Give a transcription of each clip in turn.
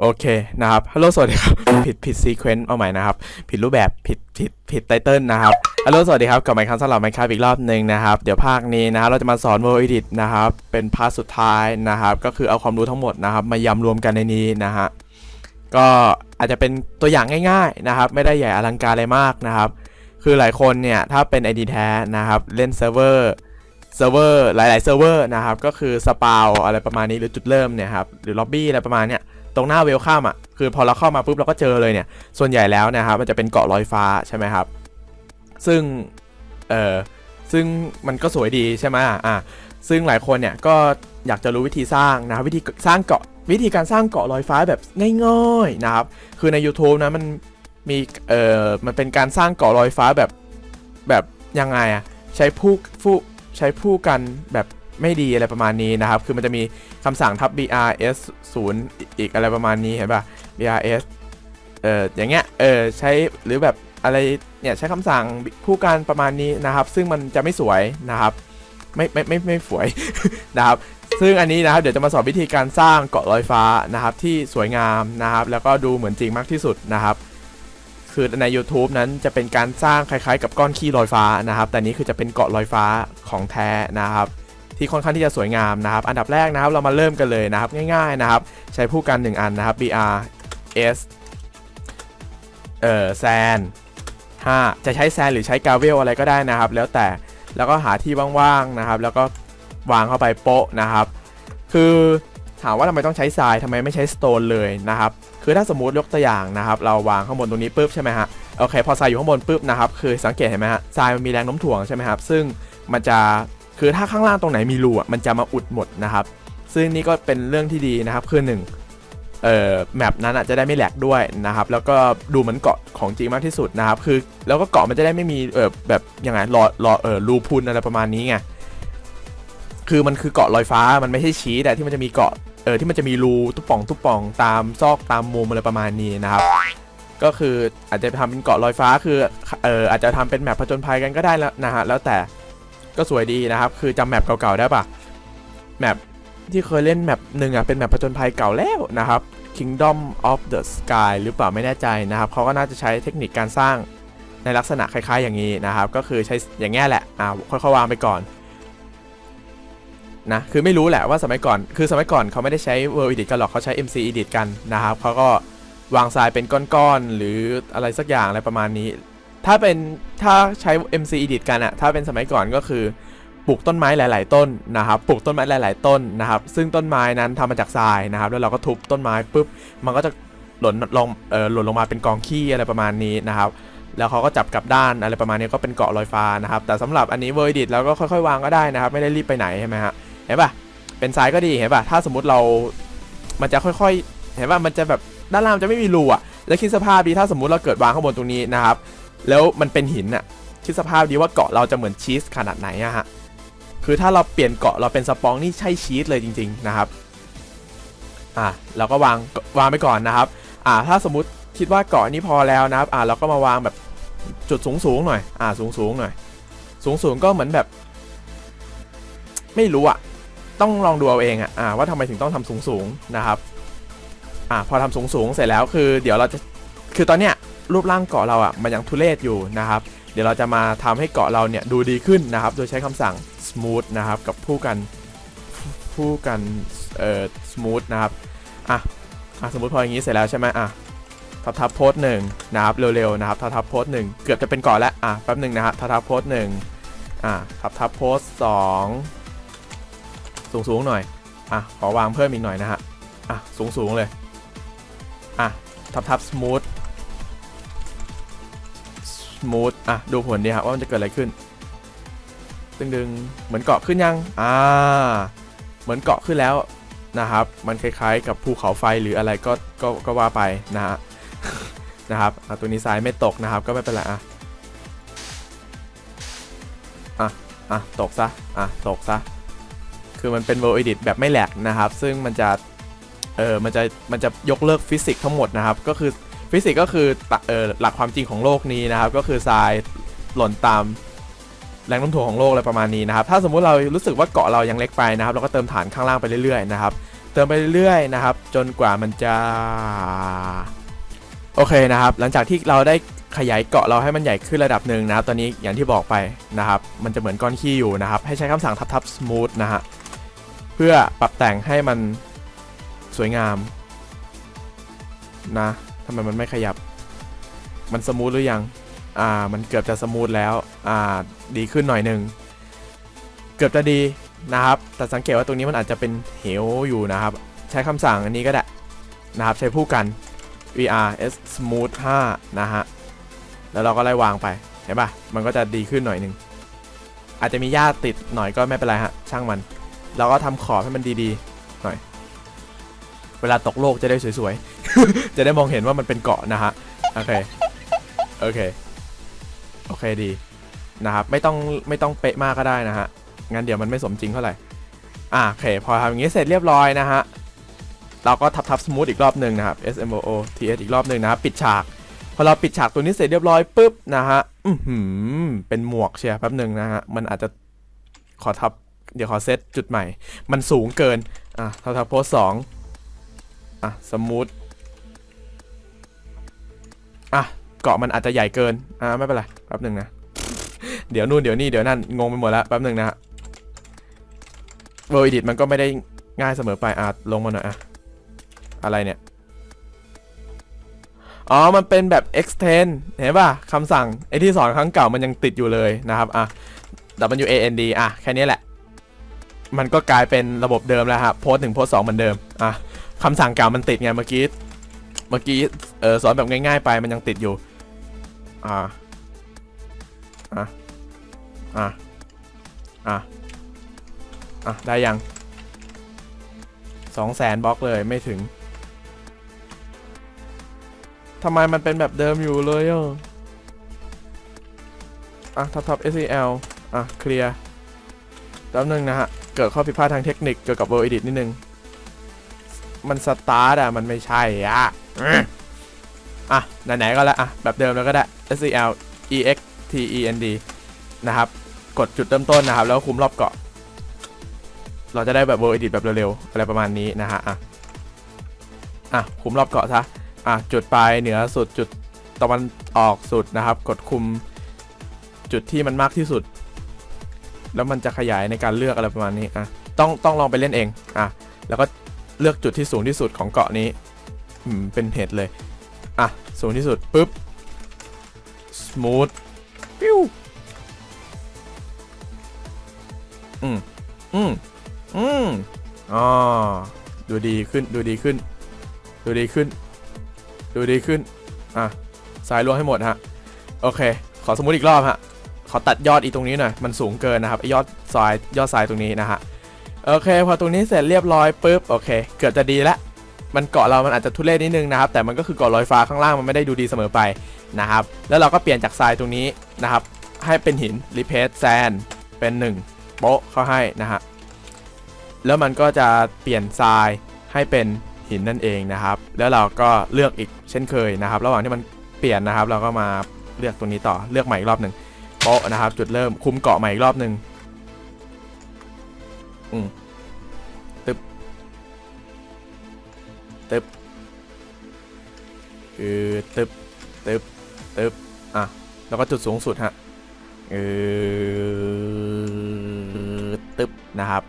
โอเคนะครับ ฮัลโหลสวัสดีครับ ผิดผิดซีเควนต์เอาใหม่นะครับ ผิดรูปแบบ ผิดผิดผิดไตเติลนะครับ ฮัลโหลสวัสดีครับกลับมาครั้งสำหรับไมค์ครับอีกรอบหนึ่งนะครับ เดี๋ยวภาคนี้นะครับเราจะมาสอน World Edit นะครับ เป็นพาร์ทสุดท้ายนะครับ ก็คือเอาความรู้ทั้งหมดนะครับ มายำรวมกันในนี้นะฮะ ก็อาจจะเป็นตัวอย่างง่ายๆนะครับ ไม่ได้ใหญ่อลังการอะไรมากนะครับ คือหลายคนเนี่ยถ้าเป็น ID แท้นะครับเล่นเซิร์ฟเวอร์เซิร์ฟเวอร์หลายๆเซิร์ฟเวอร์นะครับ ก็คือสปาวอะไรประมาณนี้หรือจุดเริ่มเนี่ยครับ หรือล็อบบี้อะไรประมาณเนี้ย ตรงหน้าเวลข้ามอะคือพอเราเข้ามาปุ๊บเราก็เจอเลยเนี่ย ส่วนใหญ่แล้วนะครับมันจะเป็นเกาะลอยฟ้าใช่ไหมครับ ซึ่งเออซึ่งมันก็สวยดีใช่ไหมอะซึ่งหลายคนเนี่ยก็อยากจะรู้วิธีสร้างนะวิธีสร้างเกาะวิธีการสร้างเกาะลอยฟ้าแบบง่ายๆนะครับ คือใน YouTube นะมันมีเอ่อมันเป็นการสร้างเกาะลอยฟ้าแบบแบบยังไงอะใช้ผู้ผู้ใช้ผู้กันแบบ ไม่ดีอะไรประมาณนี้นะครับ คือมันจะมีคำสั่งทับ brs 0อีกอะไรประมาณนี้เห็นป่ะ brs เอ่ออย่างเงี้ยเออใช้หรือแบบอะไรเนี่ยใช้คำสั่งผู้กันประมาณนี้นะครับ ซึ่งมันจะไม่สวยนะครับ ไม่ไม่ไม่ไม่สวยนะครับซึ่งอันนี้นะครับเดี๋ยวจะมาสอนวิธีการสร้างเกาะลอยฟ้านะครับ ที่สวยงามนะครับ แล้วก็ดูเหมือนจริงมากที่สุดนะครับ คือใน YouTube นั้นจะเป็นการสร้างคล้ายๆ กับก้อนขี้ลอยฟ้านะครับ แต่นี้คือจะเป็นเกาะลอยฟ้าของแท้นะครับ ที่ค่อนข้างที่จะสวยงามนะครับ อันดับแรกนะครับเรามาเริ่มกันเลยนะครับง่ายๆนะครับ ใช้ผู้กัน 1 อันนะครับ br s เอ่อแซน5จะใช้แซนหรือใช้กาเวลอะไรก็ได้นะครับ แล้วแต่แล้วก็หาที่ว่างๆนะครับ แล้วก็วางเข้าไปโปะนะครับ คือถามว่าทำไมต้องใช้ทรายทำไมไม่ใช้สโตนเลยนะครับ คือถ้าสมมติยกตัวอย่างนะครับ เราวางข้างบนตรงนี้ปุ๊บใช่ไหมฮะโอเคพอทรายอยู่ข้างบนปุ๊บนะครับ คือสังเกตเห็นไหมฮะทรายมันมีแรงโน้มถ่วงใช่ไหมครับ ซึ่งมันจะ คือถ้าข้างล่างตรงไหนมีรูอะมันจะมาอุดหมดนะครับ ซึ่งนี่ก็เป็นเรื่องที่ดีนะครับคือหนึ่งเอ่อแมปนั้นอาจจะได้ไม่แหลกด้วยนะครับ แล้วก็ดูเหมือนเกาะของจริงมากที่สุดนะครับ คือแล้วก็เกาะมันจะได้ไม่มีเออแบบยังไงรอรอเออรูพุนอะไรประมาณนี้ไงคือมันคือเกาะลอยฟ้ามันไม่ใช่ชีสแต่ที่มันจะมีเกาะเออที่มันจะมีรูทุบป่องทุบป่องตามซอกตามมุมอะไรประมาณนี้นะครับ ก็คืออาจจะทำเป็นเกาะลอยฟ้าคือเอออาจจะทำเป็นแมปผจญภัยกันก็ได้แล้วนะฮะแล้วแต่ ก็สวยดีนะครับ คือจำแมปเก่าๆได้ปะแมปที่เคยเล่นแมปหนึ่งอะเป็นแมปผจญภัยเก่าแล้วนะครับ Kingdom of the Sky หรือเปล่าไม่แน่ใจนะครับเขาก็น่าจะใช้เทคนิคการสร้างในลักษณะคล้ายๆอย่างนี้นะครับ ก็คือใช้อย่างเงี้แหละอ่าค่อยๆวางไปก่อนนะคือไม่รู้แหละว่าสมัยก่อนคือสมัยก่อนเขาไม่ได้ใช้ World Edit กันหรอกเขาใช้ MC Edit กันนะครับเขาก็วางทรายเป็นก้อนๆหรืออะไรสักอย่างอะไรประมาณนี้ ถ้าเป็นถ้าใช้ MC Edit กันอะถ้าเป็นสมัยก่อนก็คือปลูกต้นไม้หลาย ๆ ต้นนะครับปลูกต้นไม้หลาย ๆ ต้นนะครับ ซึ่งต้นไม้นั้นทำมาจากทรายนะครับ แล้วเราก็ทุบต้นไม้ปุ๊บมันก็จะหล่นลงเออหล่นลงมาเป็นกองขี้อะไรประมาณนี้นะครับแล้วเขาก็จับกลับด้านอะไรประมาณนี้ก็เป็นเกาะลอยฟ้านะครับ แต่สำหรับอันนี้ World Edit แล้วก็ค่อย ๆ วางก็ได้นะครับ ไม่ได้รีบไปไหนใช่ไหมฮะเห็นป่ะเป็นทรายก็ดีเห็นป่ะถ้าสมมติเรา มันจะค่อย ๆ เห็นป่ะมันจะแบบด้านล่างจะไม่มีรูอะแล้วคิดสภาพดีถ้าสมมุติเราเกิดวางข้างบนตรงนี้นะครับ แล้วมันเป็นหินอะคิดสภาพดีว่าเกาะเราจะเหมือนชีสขนาดไหนอะฮะคือถ้าเราเปลี่ยนเกาะเราเป็นสปองนี่ใช่ชีสเลยจริง ๆนะครับอะเราก็วางวางไปก่อนนะครับอ่าถ้าสมมติคิดว่าเกาะนี้พอแล้วนะครับอ่าเราก็มาวางแบบจุดสูงๆหน่อยอ่าสูงๆหน่อย สูงๆก็เหมือนแบบ ไม่รู้อะต้องลองดูเอาเองอะอ่าว่าทำไมถึงต้องทำสูงสูงๆนะครับอ่าพอทำสูงสูงๆเสร็จแล้วคือ เดี๋ยวเราจะคือตอนเนี้ย รูปร่างเกาะเราอะมันยังทุเรศอยู่นะครับ เดี๋ยวเราจะมาทำให้เกาะเราเนี่ยดูดีขึ้นนะครับ โดยใช้คำสั่ง smooth นะครับกับผู้กันผู้กันเอ่อ smooth นะครับอะอะสมมติพออย่างนี้เสร็จแล้วใช่ไหมอะทับทับโพสหนึ่งนะครับเร็วๆนะครับทับทับโพสหนึ่งเกือบจะเป็นเกาะแล้วอะแป๊บหนึ่งนะครับทับทับโพสหนึ่งอะทับทับโพสสองสูงสูงๆหน่อยอะขอวางเพิ่มอีกหน่อยนะฮะอะสูงสูงๆเลยอะทับทับสมูท มูทอะ ดูผลดีครับว่ามันจะเกิดอะไรขึ้น ดึงดึงๆเหมือนเกาะขึ้นยัง อ่า เหมือนเกาะขึ้นแล้วนะครับ มันคล้ายๆ กับภูเขาไฟหรืออะไรก็ก็ก็ว่าไปนะฮะนะครับตัวนี้ซ้ายไม่ตกนะครับ ก็ไม่เป็นไรอะอะอะตกซะอะตกซะคือมันเป็น World Edit แบบไม่แหลกนะครับ ซึ่งมันจะเออมันจะมันจะยกเลิกฟิสิกส์ทั้งหมดนะครับ ก็คือ ฟิสิกส์ก็คือเออหลักความจริงของโลกนี้นะครับ ก็คือทรายหล่นตามแรงโน้มถ่วงของโลกอะไรประมาณนี้นะครับ ถ้าสมมุติเรารู้สึกว่าเกาะเรายังเล็กไปนะครับ เราก็เติมฐานข้างล่างไปเรื่อยๆนะครับ เติมไปเรื่อยๆนะครับ จนกว่ามันจะโอเคนะครับ หลังจากที่เราได้ขยายเกาะเราให้มันใหญ่ขึ้นระดับหนึ่งนะครับ ตอนนี้อย่างที่บอกไปนะครับ มันจะเหมือนก้อนขี้อยู่นะครับ ให้ใช้คำสั่งทับทับ smooth นะฮะ เพื่อปรับแต่งให้มันสวยงามนะ ทำไมมันไม่ขยับ มันสมูทหรือยัง อ่า มันเกือบจะสมูทแล้ว อ่า ดีขึ้นหน่อยหนึ่ง เกือบจะดีนะครับ แต่สังเกตว่าตรงนี้มันอาจจะเป็นเหวอยู่นะครับ ใช้คำสั่งอันนี้ก็ได้นะครับ ใช้ผู้กัน VR S Smooth 5นะฮะ แล้วเราก็ไล่วางไป เห็นปะมันก็จะดีขึ้นหน่อยหนึ่ง อาจจะมีหญ้าติดหน่อยก็ไม่เป็นไรฮะ ช่างมัน เราก็ทำขอบให้มันดีๆ หน่อย เวลาตกโลกจะได้สวยๆ จะได้มองเห็นว่ามันเป็นเกาะนะฮะ โอเค โอเค โอเคดีนะครับ ไม่ต้องไม่ต้องเป๊ะมากก็ได้นะฮะ งั้นเดี๋ยวมันไม่สมจริงเท่าไหร่ อ่าโอเค พอทำอย่างนี้เสร็จเรียบร้อยนะฮะ เราก็ทับทับสมูทอีกรอบหนึ่งนะครับ S M O O T S อีกรอบหนึ่งนะครับ ปิดฉาก พอเราปิดฉากตัวนี้เสร็จเรียบร้อยปุ๊บนะฮะ อือหือเป็นหมวกเชียร์แป๊บหนึ่งนะฮะ มันอาจจะขอทับ เดี๋ยวขอเซตจุดใหม่ มันสูงเกิน อะทับทับโพสสองอะสมูท อะเกาะมันอาจจะใหญ่เกินอ่าไม่เป็นไรแป๊บหนึ่งนะเดี๋ยวนู่นเดี๋ยวนี่เดี๋ยวนั่นงงไปหมดแล้วแป๊บหนึ่งนะฮะเวอร์อิดิตมันก็ไม่ได้ง่ายเสมอไปอะลงมาหน่อยอะอะไรเนี่ยอ๋อ มันเป็นแบบ extend เห็นป่ะคำสั่งไอที่สอนครั้งเก่ามันยังติดอยู่เลยนะครับอะ W A N D อะ แค่นี้แหละ มันก็กลายเป็นระบบเดิมแล้วครับโพสหนึ่งโพสสองเหมือนเดิมอะคำสั่งเก่ามันติดไงเมื่อกี้ เมื่อกี้เออสอนแบบง่ายๆไปมันยังติดอยู่ อ่า อะ อะ อะ อะ ได้ยังสองแสนบล็อกเลยไม่ถึงทำไมมันเป็นแบบเดิมอยู่เลยอะอะทับทับ SEL อะ เคลียร์แป๊บนึงนะฮะ เกิดข้อผิดพลาดทางเทคนิคเกี่ยวกับ World Edit นิดนึง มันสตาร์ทอะมันไม่ใช่อะอะไหนๆก็แล้วอะแบบเดิมแล้วก็ได้ SEL EX TEND นะครับ กดจุดเริ่มต้นนะครับ แล้วคุมรอบเกาะ เราจะได้แบบ World Edit แบบเร็วๆ อะไรประมาณนี้นะฮะอะอะคุมรอบเกาะซะอะจุดปลายเหนือสุดจุดตะวันออกสุดนะครับ กดคุมจุดที่มันมากที่สุด แล้วมันจะขยายในการเลือกอะไรประมาณนี้อะต้องต้องลองไปเล่นเองอะแล้วก็ เลือกจุดที่สูงที่สุดของเกาะนี้เป็นเหตุเลย อะ สูงที่สุดปุ๊บ smooth ปิ้วอืม อืม อืมอ๋อดูดีขึ้น ดูดีขึ้น ดูดีขึ้น ดูดีขึ้น อะ สายลวงให้หมดฮะ โอเค ขอสมมติอีกรอบฮะ ขอตัดยอดอีตรงนี้หน่อย มันสูงเกินนะครับ ยอดสาย ยอดสายตรงนี้นะฮะ โอเค พอตรงนี้เสร็จเรียบร้อยปุ๊บโอเค เกือบจะดีล้วมันเกาะเรามันอาจจะทุเรศนิดนึงนะครับ แต่มันก็คือเกาะลอยฟ้าข้างล่างมันไม่ได้ดูดีเสมอไปนะครับ แล้วเราก็เปลี่ยนจากทรายตรงนี้นะครับ ให้เป็นหินรีเพสแซนเป็น 1 โป๊ะเข้าให้นะฮะ แล้วมันก็จะเปลี่ยนทรายให้เป็นหินนั่นเองนะครับ แล้วเราก็เลือกอีกเช่นเคยนะครับ ระหว่างที่มันเปลี่ยนนะครับ เราก็มาเลือกตรงนี้ต่อเลือกใหม่อีกรอบหนึ่งโป๊ะนะครับ จุดเริ่มคุมเกาะใหม่อีกรอบหนึ่ง อืมตึบตึบคือตึบตึบตึบอะ แล้วก็จุดสูงสุดฮะเออตึบนะครับ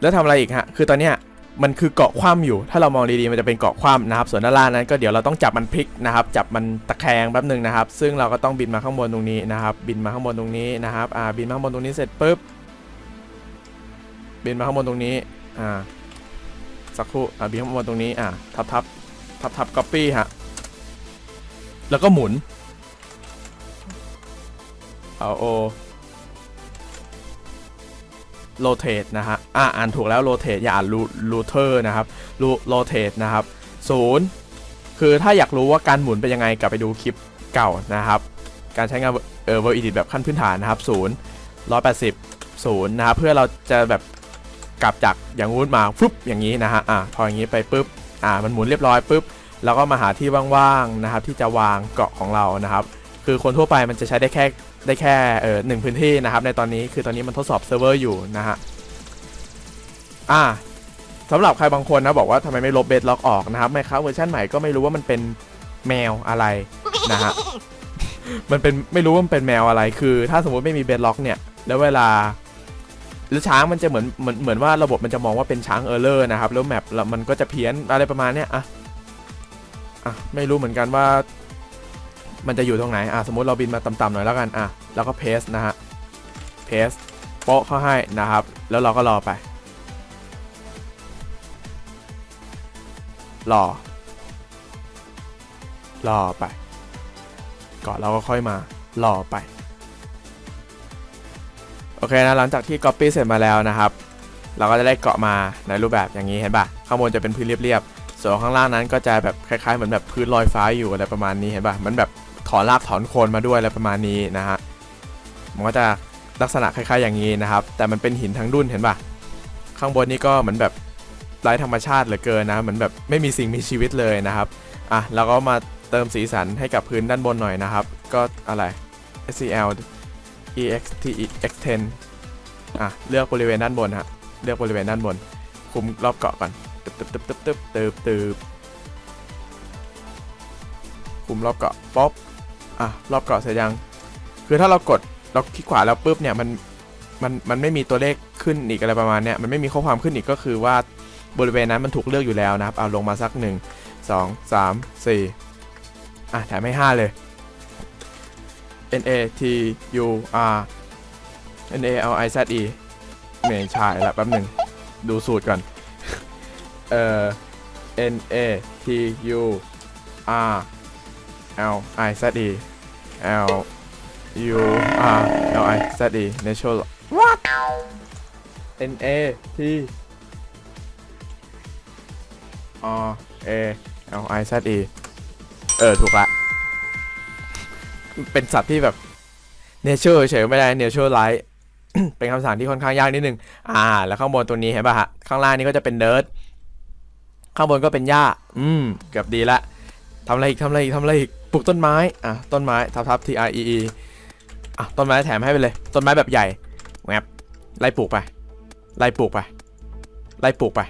แล้วทำอะไรอีกฮะ คือตอนเนี้ยมันคือเกาะคว่ำอยู่ ถ้าเรามองดีๆ มันจะเป็นเกาะคว่ำนะครับ ส่วนด้านล่างนั้นก็เดี๋ยวเราต้องจับมันพลิกนะครับ จับมันตะแคงแป๊บหนึ่งนะครับ ซึ่งเราก็ต้องบินมาข้างบนตรงนี้นะครับ บินมาข้างบนตรงนี้นะครับ อ่า บินมาข้างบนตรงนี้เสร็จปุ๊บ บนมาข้างบนตรงนี้ อ่า สักครู่ อ่าบินข้างบนตรงนี้ อ่า ทับทับทับทับก๊อปปี้ฮะ แล้วก็หมุน เอาโอโรเตทนะฮะ อ่า อ่านถูกแล้วโรเตทอย่าอ่านรูเทอร์นะครับรูโรเตทนะครับศูนย์คือถ้าอยากรู้ว่าการหมุนเป็นยังไงกลับไปดูคลิปเก่านะครับ การใช้งานเออเวอร์อิดิแบบขั้นพื้นฐานนะครับศูนย์ร้อยแปดสิบศูนย์นะครับเพื่อเราจะแบบ กลับจากอย่างงู้นมาฟึบอย่างนี้นะฮะอ่าพออย่างนี้ไปปุ๊บอ่ามันหมุนเรียบร้อยปุ๊บเราก็มาหาที่ว่างๆนะครับที่จะวางเกาะของเรานะครับ คือคนทั่วไปมันจะใช้ได้แค่ได้แค่เออหนึ่งพื้นที่นะครับ ในตอนนี้คือตอนนี้มันทดสอบเซิร์ฟเวอร์อยู่นะฮะอ่าสำหรับใครบางคนนะบอกว่าทำไมไม่ลบเบสล็อกออกนะครับไม่ครับเวอร์ชันใหม่ก็ไม่รู้ว่ามันเป็นแมวอะไรนะฮะมันเป็นไม่รู้ว่ามันเป็นแมวอะไรคือ ถ้าสมมติไม่มีเบสล็อกเนี่ย แล้วเวลา หรือช้างมันจะเหมือนเหมือนเหมือนว่าระบบมันจะมองว่าเป็นช้างเออร์เลอร์นะครับแล้วแมปมันก็จะเพี้ยนอะไรประมาณเนี้ยอะอะไม่รู้เหมือนกันว่า มันจะอยู่ตรงไหนอะสมมติเราบินมาต่ำๆหน่อยแล้วกันอะแล้วก็เพสนะฮะเพสโป๊ะเข้าให้นะครับ แล้วเราก็รอไป รอ รอไปก่อนเราก็ค่อยมารอไป โอเคนะหลังจากที่ Copy เสร็จมาแล้วนะครับ เราก็จะได้เกาะมาในรูปแบบอย่างนี้เห็นปะข้างบนจะเป็นพื้นเรียบๆ ส่วนข้างล่างนั้นก็จะแบบคล้ายๆเหมือนแบบพื้นลอยฟ้าอยู่อะไรประมาณนี้เห็นปะมันแบบถอนรากถอนโคนมาด้วยอะไรประมาณนี้นะฮะมันก็จะลักษณะคล้ายๆอย่างนี้นะครับ แต่มันเป็นหินทั้งดุนเห็นปะข้างบนนี่ก็เหมือนแบบไร้ธรรมชาติเหลือเกินนะเหมือนแบบไม่มีสิ่งมีชีวิตเลยนะครับอะเราก็มาเติมสีสันให้กับพื้นด้านบนหน่อยนะครับ ก็อะไร SCL EXT X10 อะเลือกบริเวณด้านบนฮะเลือกบริเวณด้านบน คุมรอบเกาะก่อนตึบตึบตึบตึบตึบตึบตึบคุมรอบเกาะป๊อปอะรอบเกาะเสร็จยัง คือถ้าเรากดเราคลิกขวาแล้วปุ๊บเนี่ยมันมันมันไม่มีตัวเลขขึ้นอีกอะไรประมาณเนี้ยมันไม่มีข้อความขึ้นอีกก็คือว่าบริเวณนั้นมันถูกเลือกอยู่แล้วนะครับเอาลงมาสักหนึ่งสองสามสี่อะแถมให้ห้าเลย N A T U R N A L I Z E ไม่ใช่ละแป๊บหนึ่งดูสูตรก่อน เอ่อ N A T U R L I Z E L U R L I Z E natural what N A T R A L I Z E เออ ถูกละ เป็นสัตว์ที่แบบ nature เฉยๆไม่ได้ nature light เป็นคำสั่งที่ค่อนข้างยากนิดนึง อ่า แล้วข้างบนตัวนี้เห็นป่ะฮะ ข้างล่างนี่ก็จะเป็นเนิร์ด ข้างบนก็เป็นหญ้า อืม เกือบดีละทำอะไรอีกทำอะไรอีกทำอะไรอีก ปลูกต้นไม้ อะ ต้นไม้ ทับทับ T R E E อะ ต้นไม้แถมให้ไปเลย ต้นไม้แบบใหญ่แวบไล่ปลูกไป ไล่ปลูกไป ไล่ปลูกไป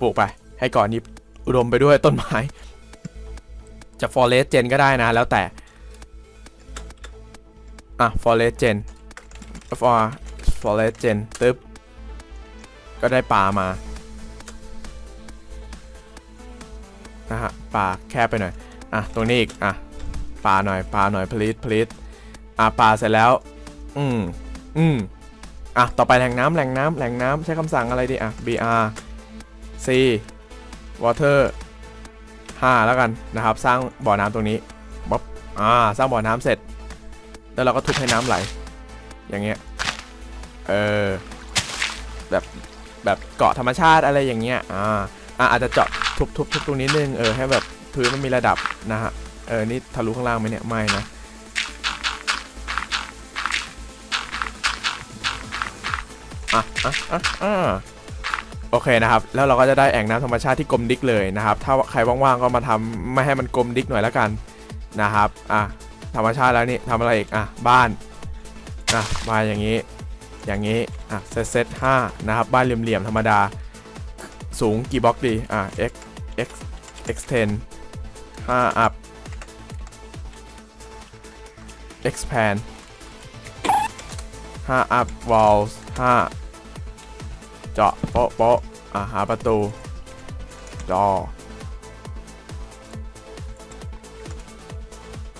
ปลูกไป ให้ก่อนนี้อุดมไปด้วยต้นไม้ จะ forest gen ก็ได้นะ แล้วแต่ อะ forest gen for forest gen ตึ๊บ ก็ได้ปลามา นะฮะปลาแคบไปหน่อย อะ ตรงนี้อีก อะปลาหน่อยปลาหน่อย please please อะปลาเสร็จแล้ว อืมอืมอะ ต่อไปแหล่งน้ำแหล่งน้ำแหล่งน้ำใช้คำสั่งอะไรดี อะ br c water 5 แล้วกันนะครับ สร้างบ่อน้ำตรงนี้บ๊อบอ่าสร้างบ่อน้ำเสร็จ แล้วเราก็ทุบให้น้ำไหล อย่างเงี้ยเออแบบแบบเกาะธรรมชาติอะไรอย่างเงี้ยอ่าอะอาจจะเจาะทุบทุบทุบตรงนี้นึงเออให้แบบพื้นมันมีระดับนะฮะเออนี่ทะลุข้างล่างไหมเนี่ยไม่นะอะอะอะอะ อเคนะครับ แล้วเราก็จะได้แอ่งน้ำธรรมชาติที่กลมดิกเลยนะครับ ถ้าใครว่างๆก็มาทำไม่ให้มันกลมดิกหน่อยแล้วกันนะครับอะธรรมชาติแล้วนี่ทำอะไรอีกอะบ้านอะมาอย่างนี้ อย่างนี้อะเซตเซตห้านะครับบ้านเหลี่ยมๆธรรมดา สูงกี่บล็อกดีอะ x x x 10 5 up expand 5 up walls 5 เจาะโป๊ะโป๊ะ อะหาประตูจอ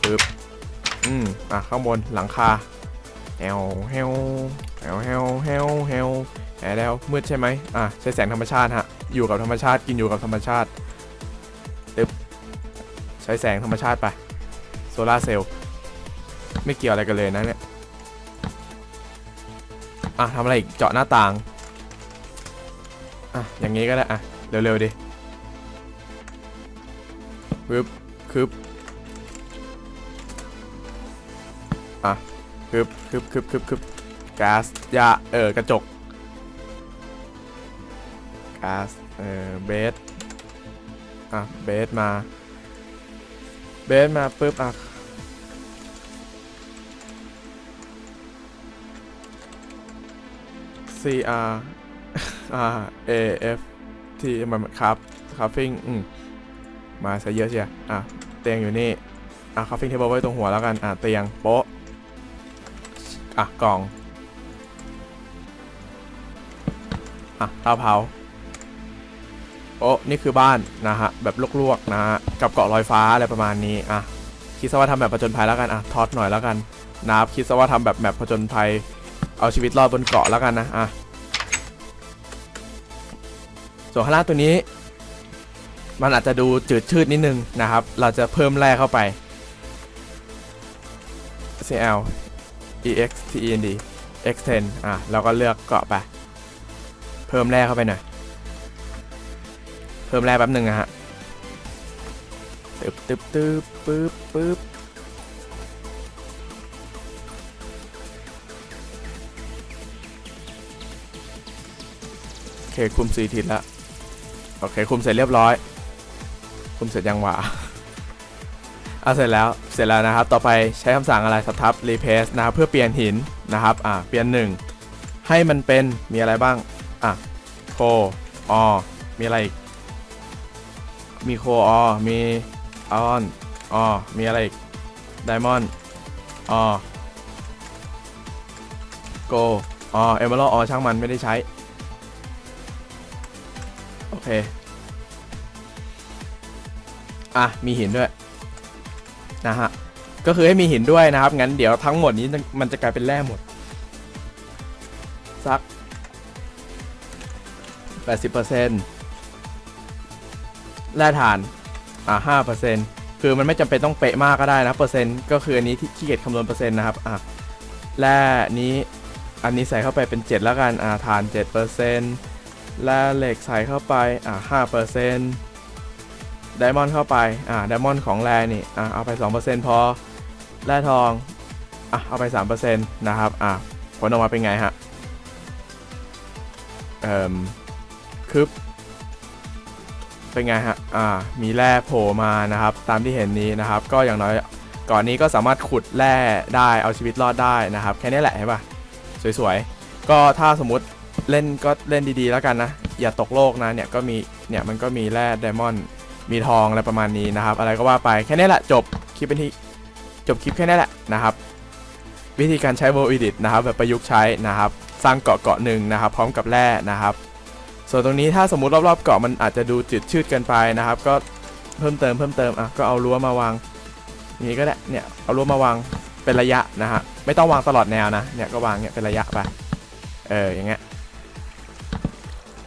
ปึ๊บอืมอะข้างบนหลังคาแฮวแฮวแฮวแฮวแฮวแฮวแหมแล้วมืดใช่ไหมอะใช้แสงธรรมชาติฮะอยู่กับธรรมชาติกินอยู่กับธรรมชาติตึ๊บใช้แสงธรรมชาติไปโซลาร์เซลล์ไม่เกี่ยวอะไรกันเลยนะเนี่ยอะทำอะไรอีกเจาะหน้าต่าง อะอย่างงี้ก็ได้อะเร็วๆดิปึ๊บคึบอะคึบคึบคึบคึบคึบก๊าซยาเออกระจกก๊าซเออเบสอะเบสมาเบสมาปุ๊บอะ CR อ่า A F T มันครับคาฟิงอืมมาซะเยอะเชียอะเตียงอยู่นี่ อะคาฟิงเทเบิลไว้ตรงหัวแล้วกัน อะเตียงโป๊ะ อะกล่อง อะเตาเผาโอ้นี่คือบ้านนะฮะ แบบลวกๆนะฮะ กับเกาะลอยฟ้าอะไรประมาณนี้ อะ คิดซะว่าทำแบบผจญภัยแล้วกัน อะ ทอดหน่อยแล้วกันนะครับคิดซะว่าทำแบบแบบผจญภัย เอาชีวิตรอดบนเกาะแล้วกันนะ อะ ส่วนข้างล่างตัวนี้ มันอาจจะดูจืดชืดนิดนึงนะครับ เราจะเพิ่มแร่เข้าไป CL EX TEND X10 อะเราก็เลือกเกาะไป เพิ่มแร่เข้าไปหน่อย เพิ่มแร่แป๊บหนึ่งนะฮะตึบตึบตึบปึ๊บปึ๊บโอเคคุมสีทิศแล้ว โอเค คุมเสร็จเรียบร้อย คุมเสร็จยังหวะอะเสร็จแล้ว เสร็จแล้วนะครับ ต่อไปใช้คำสั่งอะไรสทับ replace นะครับเพื่อเปลี่ยนหินนะครับ อะเปลี่ยนหนึ่งให้มันเป็น มีอะไรบ้าง อะ โคออมีอะไรอีก มีโคออมีออนออมีอะไรอีก ไดมอนด์ออโกออเอเมอรัลออช่างมันไม่ได้ใช้ เค อะ มีหินด้วย นะฮะ ก็คือให้มีหินด้วยนะครับ งั้นเดี๋ยวทั้งหมดนี้มันจะกลายเป็นแร่หมด สัก 80%แร่ฐาน อะ5%คือมันไม่จำเป็นต้องเป๊ะมากก็ได้นะ เปอร์เซ็นต์ก็คืออันนี้ที่ขี้เกียจคำนวณเปอร์เซ็นต์นะครับ อะ แร่นี้ อันนี้ใส่เข้าไปเป็น 7 แล้วกัน อ่าฐาน7% และเหล็กใส่เข้าไป อ่า5%ไดมอนด์เข้าไป อ่าไดมอนด์ของแร่นี่ อ่าเอาไป2%พอ แร่ทอง อะเอาไป3%นต์นะครับ อ่าผลออกมาเป็นไงฮะ เอ่มคึบเป็นไงฮะ อ่า มีแร่โผล่มานะครับ ตามที่เห็นนี้นะครับ ก็อย่างน้อยก่อนนี้ก็สามารถขุดแร่ได้เอาชีวิตรอดได้นะครับ แค่นี้แหละเห็นปะสวยๆ ก็ถ้าสมมติ เล่นก็เล่นดีๆแล้วกันนะ อย่าตกโลกนะเนี่ยก็มีเนี่ยมันก็มีแร่ไดมอนด์มีทองอะไรประมาณนี้นะครับ อะไรก็ว่าไปแค่นี้แหละจบคลิปเป็นที่จบคลิปแค่นี้แหละนะครับ วิธีการใช้ World Edit นะครับ แบบประยุกต์ใช้นะครับ สร้างเกาะเกาะหนึ่งนะครับ พร้อมกับแร่นะครับ ส่วนตรงนี้ถ้าสมมุติรอบๆเกาะมันอาจจะดูจืดชืดเกินไปนะครับ ก็เพิ่มเติมเพิ่มเติมอะก็เอารั้วมาวางอย่างนี้ก็ได้เนี่ยเอารั้วมาวางเป็นระยะนะฮะไม่ต้องวางตลอดแนวนะเนี่ยก็วางเนี่ยเป็นระยะไปเอออย่างเงี้ย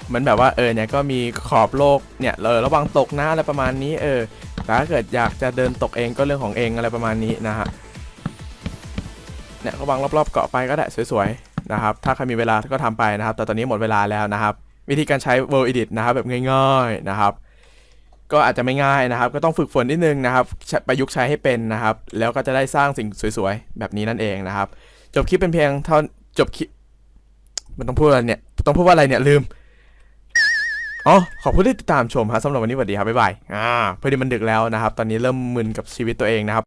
เหมือนแบบว่าเออเนี่ยก็มีขอบโลกเนี่ยเออระวังตกนะอะไรประมาณนี้เออแต่ถ้าเกิดอยากจะเดินตกเองก็เรื่องของเองอะไรประมาณนี้นะฮะเนี่ยก็วางรอบๆเกาะไปก็ได้สวยๆนะครับถ้าใครมีเวลาก็ทำไปนะครับ แต่ตอนนี้หมดเวลาแล้วนะครับ วิธีการใช้ World Edit นะครับแบบง่ายๆนะครับ ก็อาจจะไม่ง่ายนะครับ ก็ต้องฝึกฝนนิดนึงนะครับประยุกต์ใช้ให้เป็นนะครับ แล้วก็จะได้สร้างสิ่งสวยๆแบบนี้นั่นเองนะครับ จบคลิปเป็นเพียงเท่าจบคลิปมันต้องพูดอะไรเนี่ย ต้องพูดว่าอะไรเนี่ยลืม อ๋อขอบคุณที่ติดตามชมครับสำหรับวันนี้สวัสดีครับบ๊ายบายอ่าพอดีมันดึกแล้วนะครับ ตอนนี้เริ่มมึนกับชีวิตตัวเองนะครับ